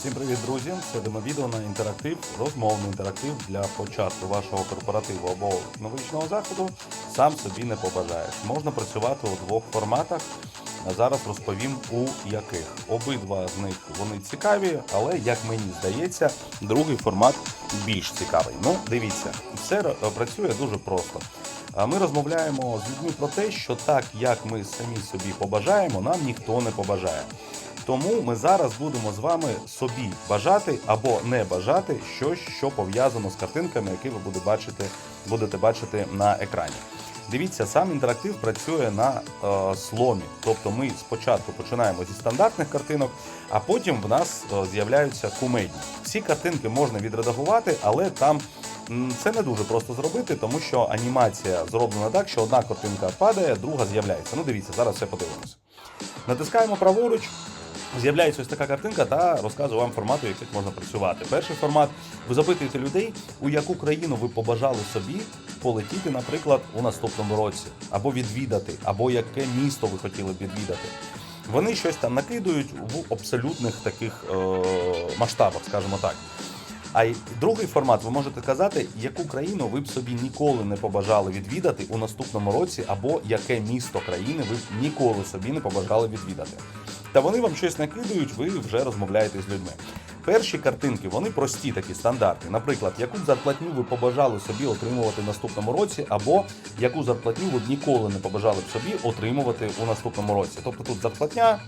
Всім привіт, друзі! Це демовідео на інтерактив, розмовний інтерактив для початку вашого корпоративу або новорічного заходу. Сам собі не побажаєш. Можна працювати у двох форматах. А Зараз розповім у яких. Обидва з них вони цікаві, але як мені здається, другий формат більш цікавий. Ну, дивіться, все працює дуже просто. Ми розмовляємо з людьми про те, що так як ми самі собі побажаємо, нам ніхто не побажає. Тому ми зараз будемо з вами собі бажати або не бажати щось, що пов'язано з картинками, які ви будете бачити, будете бачити на екрані. Дивіться, сам інтерактив працює на е, сломі. Тобто ми спочатку починаємо зі стандартних картинок, а потім в нас е, з'являються кумедні. Всі картинки можна відредагувати, але там це не дуже просто зробити, тому що анімація зроблена так, що одна картинка падає, друга з'являється. Ну дивіться, зараз все подивимося. Натискаємо праворуч. З'являється ось така картинка та розказую вам формату, яких можна працювати. Перший формат ви запитуєте людей, у яку країну ви побажали собі полетіти, наприклад, у наступному році, або відвідати, або яке місто ви хотіли б відвідати. Вони щось там накидують в абсолютних таких е- масштабах, скажімо так. А й другий формат ви можете казати, яку країну ви б собі ніколи не побажали відвідати у наступному році, або яке місто країни ви б ніколи собі не побажали відвідати. Та вони вам щось накидують, ви вже розмовляєте з людьми. Перші картинки вони прості, такі стандартні. Наприклад, яку б зарплатню ви побажали собі отримувати в наступному році, або яку зарплатню ви б ніколи не побажали б собі отримувати у наступному році. Тобто тут зарплатня,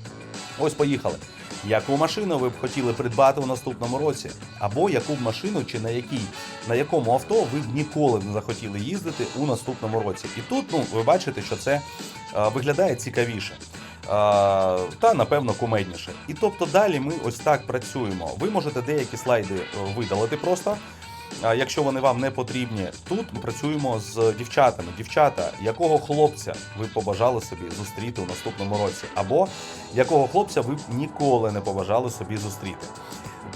ось поїхали. Яку машину ви б хотіли придбати у наступному році? Або яку б машину чи на якій, на якому авто ви б ніколи не захотіли їздити у наступному році? І тут ну, ви бачите, що це е, виглядає цікавіше. Та напевно кумедніше. І тобто далі ми ось так працюємо. Ви можете деякі слайди е, видалити просто. Якщо вони вам не потрібні, тут ми працюємо з дівчатами. Дівчата, якого хлопця ви побажали собі зустріти у наступному році, або якого хлопця ви б ніколи не побажали собі зустріти.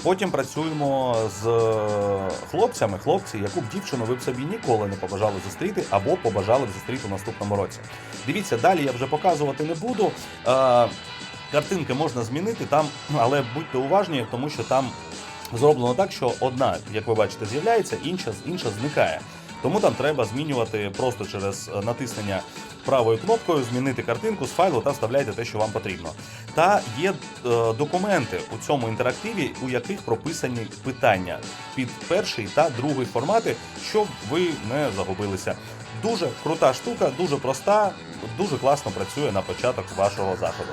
Потім працюємо з хлопцями, хлопці, яку б дівчину ви б собі ніколи не побажали зустріти, або побажали б зустріти у наступному році. Дивіться, далі я вже показувати не буду. Е, Картинки можна змінити там, але будьте уважні, тому що там зроблено так, що одна, як ви бачите, з'являється, інша, інша зникає. Тому там треба змінювати просто через е, натиснення правою кнопкою, змінити картинку з файлу та вставляйте те, що вам потрібно. Та є е, документи у цьому інтерактиві, у яких прописані питання під перший та другий формати, щоб ви не загубилися. Дуже крута штука, дуже проста, дуже класно працює на початок вашого заходу.